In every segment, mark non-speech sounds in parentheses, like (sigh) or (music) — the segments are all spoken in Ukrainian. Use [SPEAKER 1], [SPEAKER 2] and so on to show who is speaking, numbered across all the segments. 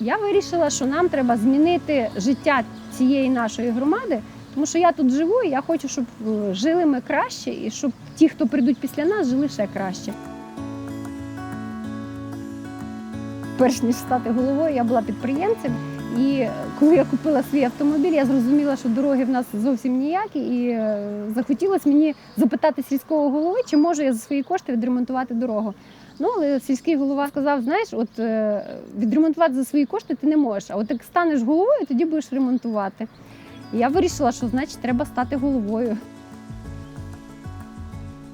[SPEAKER 1] Я вирішила, що нам треба змінити життя цієї нашої громади, тому що я тут живу, і я хочу, щоб е, жили ми краще, і щоб ті, хто прийдуть після нас, жили ще краще. Перш ніж стати головою, я була підприємцем. І е, коли я купила свій автомобіль, я зрозуміла, що дороги в нас зовсім ніякі, і е, захотілося мені запитати сільського голови, чи можу я за свої кошти відремонтувати дорогу. Ну, але сільський голова сказав: знаєш, от е, відремонтувати за свої кошти ти не можеш. А от як станеш головою, тоді будеш ремонтувати. І я вирішила, що значить треба стати головою.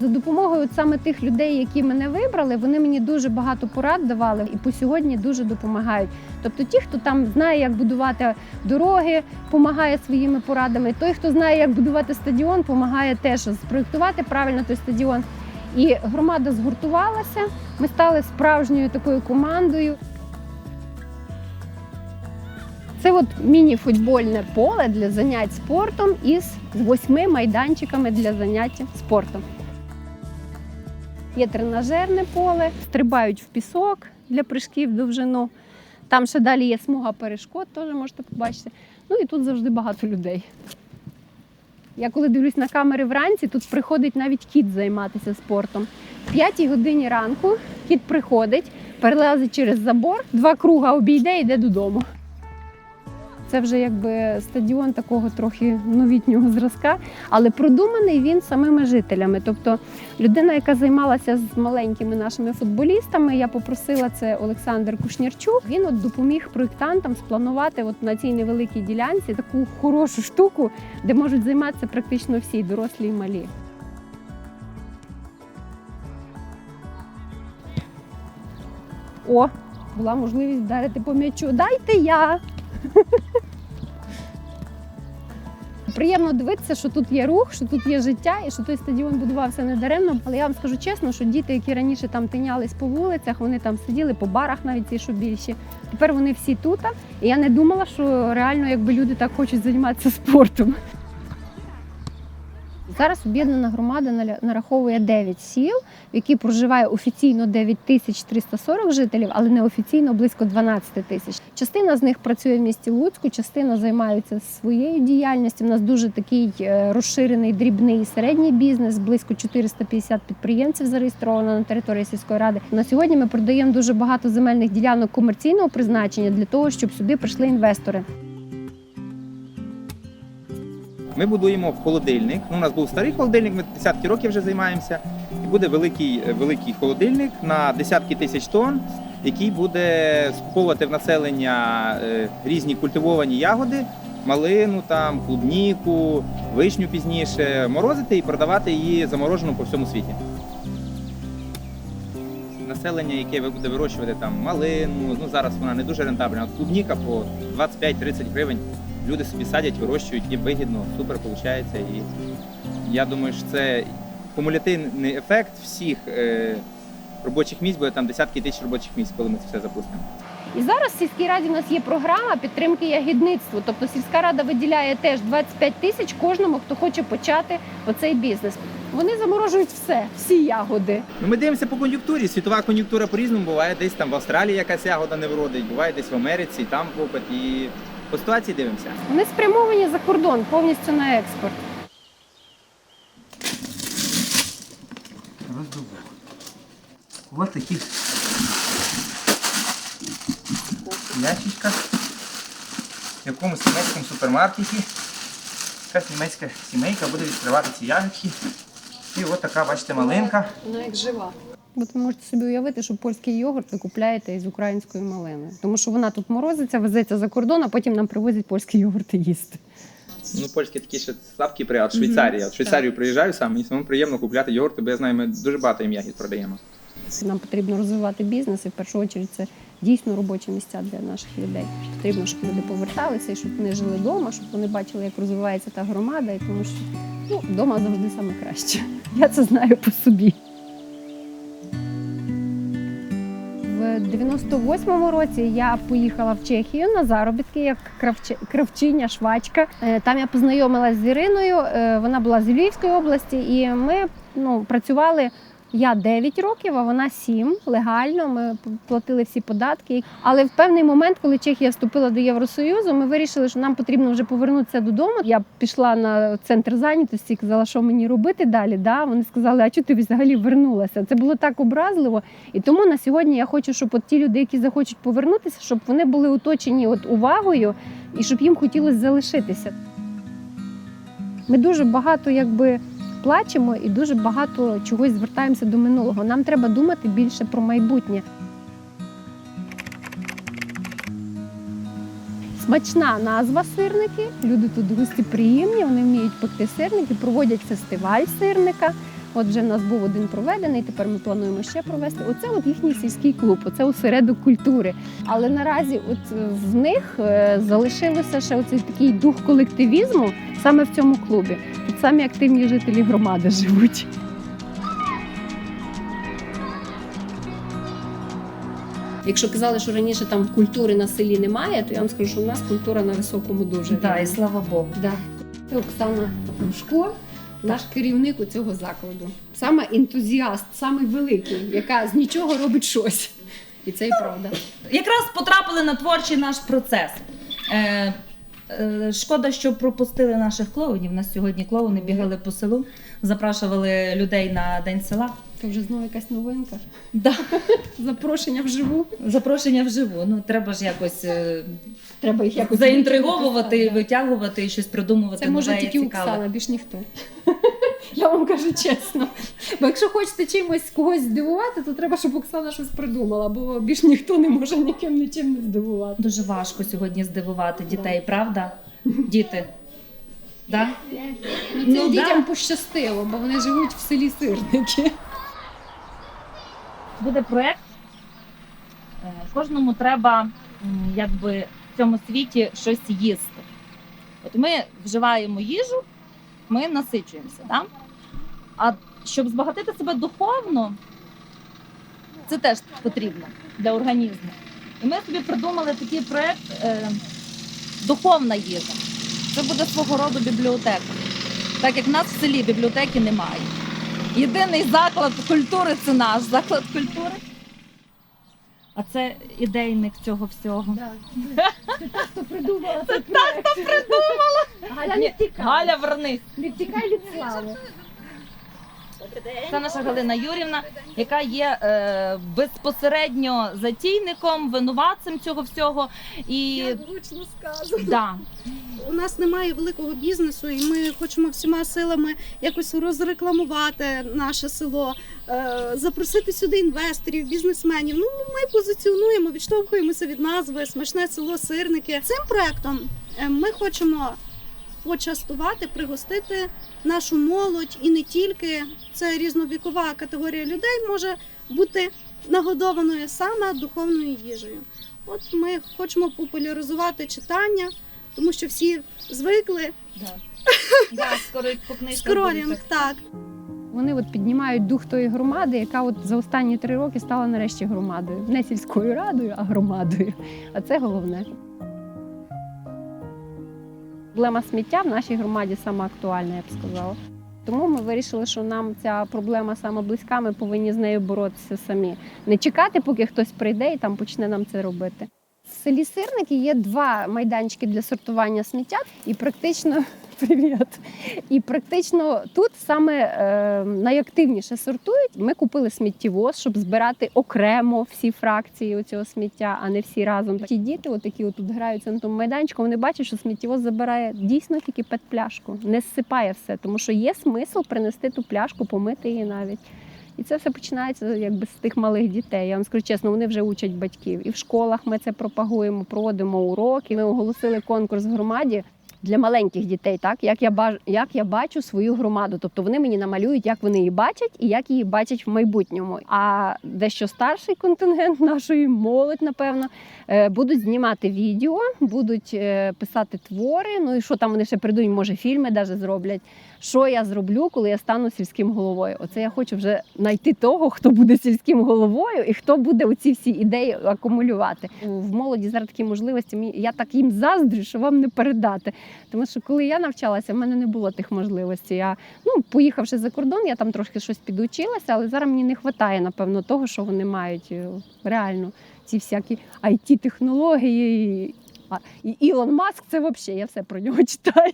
[SPEAKER 1] За допомогою от саме тих людей, які мене вибрали, вони мені дуже багато порад давали і по сьогодні дуже допомагають. Тобто, ті, хто там знає, як будувати дороги, допомагає своїми порадами. Той, хто знає, як будувати стадіон, допомагає теж спроектувати правильно той стадіон. І громада згуртувалася. Ми стали справжньою такою командою. Це от міні-футбольне поле для занять спортом із восьми майданчиками для заняття спортом. Є тренажерне поле, стрибають в пісок для прыжків довжину. Там ще далі є смуга перешкод, теж можете побачити. Ну і тут завжди багато людей. Я коли дивлюсь на камери вранці, тут приходить навіть кіт займатися спортом. В п'ятій годині ранку кіт приходить, перелазить через забор, два круга обійде і йде додому. Це вже якби стадіон такого трохи новітнього зразка, але продуманий він самими жителями. Тобто людина, яка займалася з маленькими нашими футболістами, я попросила це Олександр Кушнірчук. Він от допоміг проєктантам спланувати от на цій невеликій ділянці таку хорошу штуку, де можуть займатися практично всі, дорослі і малі. О, була можливість вдарити по м'ячу. Дайте я. (laughs) Приємно дивитися, що тут є рух, що тут є життя і що той стадіон будувався не даремно. Але я вам скажу чесно, що діти, які раніше там тинялись по вулицях, вони там сиділи по барах, навіть ті, що більші. Тепер вони всі тут. І я не думала, що реально якби люди так хочуть займатися спортом. Зараз об'єднана громада нараховує 9 сіл, в які проживає офіційно 9340 жителів, але неофіційно близько 12 тисяч. Частина з них працює в місті Луцьку, частина займається своєю діяльністю. У нас дуже такий е, розширений дрібний і середній бізнес. Близько 450 підприємців зареєстровано на території сільської ради. На сьогодні ми продаємо дуже багато земельних ділянок комерційного призначення для того, щоб сюди прийшли інвестори.
[SPEAKER 2] Ми будуємо холодильник. Ну, у нас був старий холодильник, ми десятки років вже займаємося. І буде великий, великий холодильник на десятки тисяч тонн, який буде скуповувати в населення е, різні культивовані ягоди, малину, там, клубніку, вишню пізніше, морозити і продавати її заморожену по всьому світі. Населення, яке буде вирощувати там малину, ну зараз вона не дуже рентабельна. Клубніка по 25-30 гривень люди собі садять, вирощують, їм вигідно, супер виходить. І я думаю, що це кумулятивний ефект всіх е, робочих місць, буде там десятки тисяч робочих місць, коли ми це все запустимо.
[SPEAKER 1] І зараз в сільській раді у нас є програма підтримки ягідництву. Тобто сільська рада виділяє теж 25 тисяч кожному, хто хоче почати оцей бізнес. Вони заморожують все, всі ягоди.
[SPEAKER 2] Ну, ми дивимося по кон'юнктурі. Світова кон'юнктура по-різному буває десь там в Австралії якась ягода не вродить, буває десь в Америці, там попит. І по ситуації дивимося.
[SPEAKER 1] Вони спрямовані за кордон повністю на експорт.
[SPEAKER 2] Роздобув. Ось такі ящичка в якомусь німецькому супермаркеті. Якась німецька сімейка буде відкривати ці ягодки. І от така, бачите, малинка.
[SPEAKER 1] Вона як жива. От ви можете собі уявити, що польський йогурт ви купляєте із української малини. Тому що вона тут морозиться, везеться за кордон, а потім нам привозять польський йогурт їсти.
[SPEAKER 2] Ну, польські такі ще слабкі при, от Швейцарії. От в Швейцарію приїжджаю сам, мені самому приємно купляти йогурти, бо я знаю, ми дуже багато ягід продаємо.
[SPEAKER 1] Нам потрібно розвивати бізнес, і в першу чергу це дійсно робочі місця для наших людей. Потрібно, щоб люди поверталися і щоб вони жили вдома, щоб вони бачили, як розвивається та громада, і тому що ну, вдома завжди саме краще. Я це знаю по собі. 98-му році я поїхала в Чехію на заробітки як кравчи- кравчиня, швачка. Е, Там я познайомилася з Іриною. е, Вона була з Львівської області, і ми ну, працювали Я 9 років, а вона 7. Легально. Ми платили всі податки. Але в певний момент, коли Чехія вступила до Євросоюзу, ми вирішили, що нам потрібно вже повернутися додому. Я пішла на центр зайнятості, казала, що мені робити далі. Да? Вони сказали, а чого ти взагалі вернулася? Це було так образливо. І тому на сьогодні я хочу, щоб от ті люди, які захочуть повернутися, щоб вони були оточені от увагою і щоб їм хотілося залишитися. Ми дуже багато якби плачемо і дуже багато чогось звертаємося до минулого. Нам треба думати більше про майбутнє. Смачна назва сирники. Люди тут гостеприємні, вони вміють пекти сирники, проводять фестиваль сирника. От вже в нас був один проведений, тепер ми плануємо ще провести. Оце от їхній сільський клуб, оце осередок культури. Але наразі, от е, в них е, залишилося ще оцей такий дух колективізму саме в цьому клубі. Тут самі активні жителі громади живуть. Якщо казали, що раніше там культури на селі немає, то я вам скажу, що у нас культура на високому дуже.
[SPEAKER 3] Да, і слава Богу.
[SPEAKER 1] Да. Оксана Грушко, наш керівник у цього закладу. Саме ентузіаст, саме великий, яка з нічого робить щось. І це і правда.
[SPEAKER 3] Якраз потрапили на творчий наш процес. Е, е, шкода, що пропустили наших клоунів. У нас сьогодні клоуни бігали по селу, запрашували людей на день села.
[SPEAKER 1] Це вже знову якась новинка.
[SPEAKER 3] Да. (laughs)
[SPEAKER 1] Запрошення вживу.
[SPEAKER 3] Запрошення вживу. Ну треба ж якось е,
[SPEAKER 1] Треба їх якось
[SPEAKER 3] заінтриговувати, витягувати і щось придумувати.
[SPEAKER 1] Це може тільки. Оксана, більш ніхто. (laughs) Я вам кажу чесно. Бо якщо хочете чимось когось здивувати, то треба, щоб Оксана щось придумала, бо більш ніхто не може ніким нічим не здивувати.
[SPEAKER 3] Дуже важко сьогодні здивувати дітей, правда? Діти. Да?
[SPEAKER 1] Ну,
[SPEAKER 3] Ну,
[SPEAKER 1] цим
[SPEAKER 3] да.
[SPEAKER 1] дітям пощастило, бо вони живуть в селі Сирники.
[SPEAKER 3] Буде проект. Е, Кожному треба якби в цьому світі щось їсти. От ми вживаємо їжу, ми насичуємося. Да? А щоб збагатити себе духовно, це теж потрібно для організму. І ми собі придумали такий проект е, Духовна їжа. Це буде свого роду бібліотека. Так як в нас в селі бібліотеки немає. Єдиний заклад культури це наш заклад культури. А це ідейник цього всього.
[SPEAKER 1] Це та, хто придумала Це проект. Та, хто придумала. Галя, не втікай.
[SPEAKER 3] Галя, вернись.
[SPEAKER 1] Не втікай від слави.
[SPEAKER 3] Це наша Галина Юрівна, яка є е, безпосередньо затійником, винуватцем цього всього. І
[SPEAKER 4] Влучно сказано.
[SPEAKER 3] да,
[SPEAKER 4] У нас немає великого бізнесу, і ми хочемо всіма силами якось розрекламувати наше село, е, запросити сюди інвесторів, бізнесменів. Ну ми позиціонуємо, відштовхуємося від назви Смачне село Сирники. Цим проектом е, ми хочемо почастувати, пригостити нашу молодь і не тільки це різновікова категорія людей може бути нагодованою саме духовною їжею. От ми хочемо популяризувати читання, тому що всі звикли.
[SPEAKER 3] да, (laughs) скоро і по
[SPEAKER 4] Скролінг, так.
[SPEAKER 1] Вони от піднімають дух тої громади, яка от за останні три роки стала нарешті громадою. Не сільською радою, а громадою. А це головне. Проблема сміття в нашій громаді саме актуальна, я б сказала. Тому ми вирішили, що нам ця проблема саме близька, ми повинні з нею боротися самі. Не чекати, поки хтось прийде і там почне нам це робити. В селі Сирники є два майданчики для сортування сміття, і практично привіт. І практично тут саме е, найактивніше сортують. Ми купили сміттєвоз, щоб збирати окремо всі фракції цього сміття, а не всі разом. Ті діти, от які тут граються на тому майданчику, вони бачать, що сміттєвоз забирає дійсно тільки пет-пляшку, не зсипає все, тому що є смисл принести ту пляшку, помити її навіть. І це все починається якби з тих малих дітей. Я вам скажу чесно, вони вже учать батьків. І в школах ми це пропагуємо, проводимо уроки. Ми оголосили конкурс в громаді для маленьких дітей, так як я баж... як я бачу свою громаду. Тобто вони мені намалюють, як вони її бачать і як її бачать в майбутньому. А дещо старший контингент (laughs) нашої молодь, напевно, е, будуть знімати відео, будуть е, писати твори. Ну і що там вони ще придумають, може фільми навіть зроблять. Що я зроблю, коли я стану сільським головою? Оце я хочу вже знайти того, хто буде сільським головою і хто буде оці всі ідеї акумулювати. В молоді зараз такі можливості. Я так їм заздрю, що вам не передати. Тому що коли я навчалася, в мене не було тих можливостей. Я, ну, поїхавши за кордон, я там трошки щось підучилася, але зараз мені не вистачає, напевно, того, що вони мають е, реально ці всякі it технології а, і Ілон Маск це взагалі, я все про нього (laughs) читаю.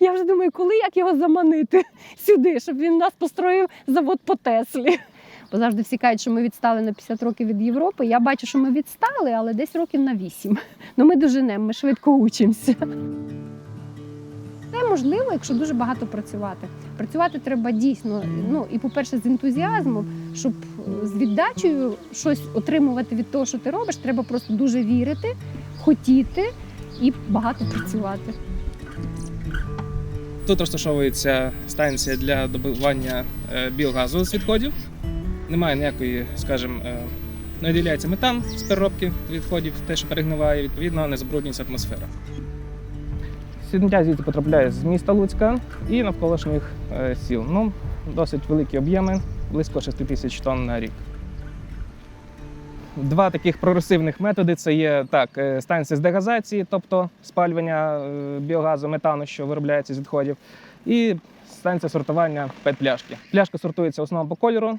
[SPEAKER 1] Я вже думаю, коли як його заманити (laughs) сюди, щоб він нас построїв завод по Теслі. Бо завжди всі кажуть, що ми відстали на 50 років від Європи. Я бачу, що ми відстали, але десь років на 8. Ну ми доженемо, ми швидко учимося. Можливо, якщо дуже багато працювати. Працювати треба дійсно, ну і по-перше, з ентузіазмом, щоб е, з віддачею щось отримувати від того, що ти робиш, треба просто дуже вірити, хотіти і багато працювати.
[SPEAKER 5] Тут розташовується станція для добування е, біогазу з відходів. Немає ніякої, скажімо, е, не виділяється метан з переробки відходів, те, що перегниває, відповідно, не забруднюється атмосфера. Сміття звідси потрапляє з міста Луцька і навколишніх е, сіл. Ну, досить великі об'єми, близько 6 тисяч тонн на рік. Два таких прогресивних методи це є так, е, станція з дегазації, тобто спалювання е, біогазу, метану, що виробляється з відходів, і станція сортування пет-пляшки. Пляшка сортується в основному по кольору,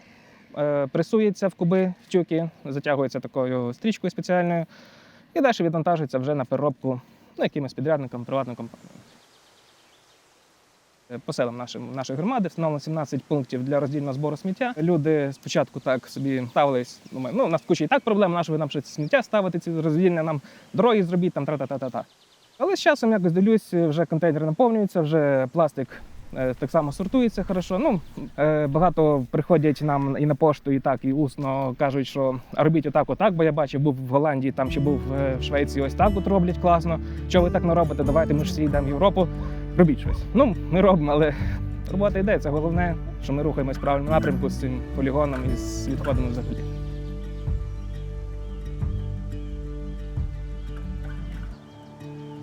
[SPEAKER 5] пресується в куби в тюки, затягується такою стрічкою спеціальною, і далі відвантажується вже на переробку ну, якимось підрядникам, приватним компаніям. Е, По селам нашим, нашої громади встановлено 17 пунктів для роздільного збору сміття. Люди спочатку так собі ставились, думаю, ну у нас куча і так проблем, нашого нам ще сміття ставити, ці роздільне нам дороги зробіть, там тра-та-та-та-та. Але з часом якось дивлюсь, вже контейнери наповнюються, вже пластик так само сортується хорошо. Ну, е, багато приходять нам і на пошту, і так, і усно кажуть, що робіть отак, отак, бо я бачив, був в Голландії там чи був е, в Швеції, ось так от роблять класно. Що ви так не робите? Давайте ми ж всі йдемо в Європу, робіть щось. Ну, ми робимо, але робота йде. Це головне, що ми рухаємось в правильному напрямку з цим полігоном і з відходами взагалі.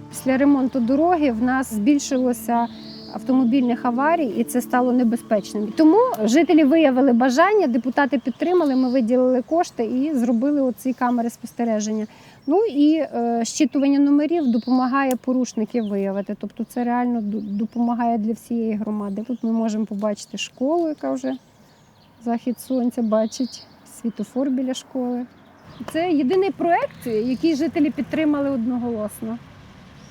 [SPEAKER 1] Після ремонту дороги в нас збільшилося автомобільних аварій, і це стало небезпечним. Тому жителі виявили бажання, депутати підтримали. Ми виділили кошти і зробили оці камери спостереження. Ну і е, щитування номерів допомагає порушників виявити. Тобто це реально допомагає для всієї громади. Тут ми можемо побачити школу, яка вже захід сонця бачить, світофор біля школи. Це єдиний проект, який жителі підтримали одноголосно.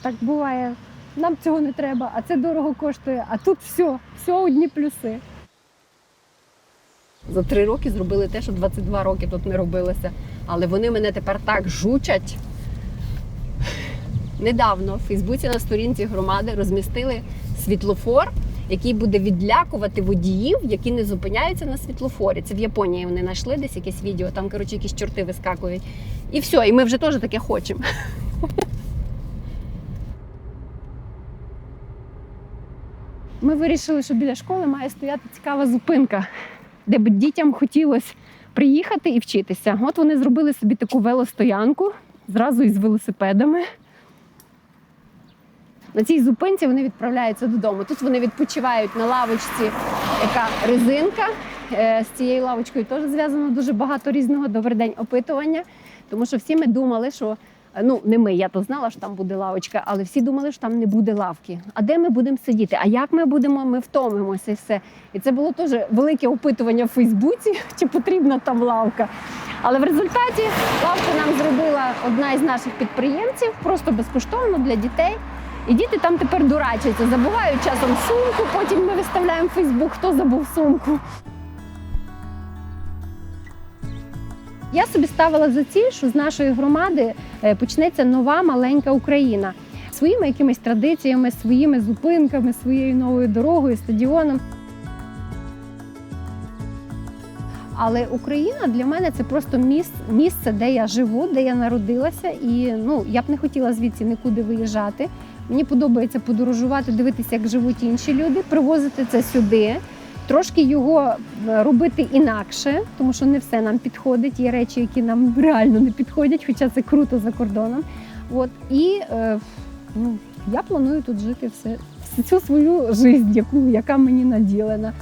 [SPEAKER 1] Так буває. Нам цього не треба, а це дорого коштує. А тут все, все одні плюси. За три роки зробили те, що 22 роки тут не робилося. Але вони мене тепер так жучать. Недавно в Фейсбуці на сторінці громади розмістили світлофор, який буде відлякувати водіїв, які не зупиняються на світлофорі. Це в Японії вони знайшли десь якесь відео, там, коротше, якісь чорти вискакують. І все, і ми вже теж таке хочемо. Ми вирішили, що біля школи має стояти цікава зупинка, де б дітям хотілося приїхати і вчитися. От вони зробили собі таку велостоянку зразу із велосипедами. На цій зупинці вони відправляються додому. Тут вони відпочивають на лавочці, яка резинка. Е, З цією лавочкою теж зв'язано дуже багато різного добрий день опитування. Тому що всі ми думали, що ну не ми, я то знала, що там буде лавочка, але всі думали, що там не буде лавки. А де ми будемо сидіти? А як ми будемо? Ми втомимося і все. І це було теж велике опитування в Фейсбуці, (laughs) чи потрібна там лавка. Але в результаті лавку нам зробила одна із наших підприємців, просто безкоштовно для дітей. І діти там тепер дурачаться, забувають часом сумку, потім ми виставляємо в Фейсбук, хто забув сумку. Я собі ставила за ціль, що з нашої громади е, почнеться нова маленька Україна своїми якимись традиціями, своїми зупинками, своєю новою дорогою, стадіоном. Але Україна для мене це просто міс- місце, де я живу, де я народилася, і ну я б не хотіла звідси нікуди виїжджати. Мені подобається подорожувати, дивитися, як живуть інші люди, привозити це сюди, трошки його е, робити інакше, тому що не все нам підходить. Є речі, які нам реально не підходять, хоча це круто за кордоном. От і е, ну, я планую тут жити все всю свою життя, яка мені наділена.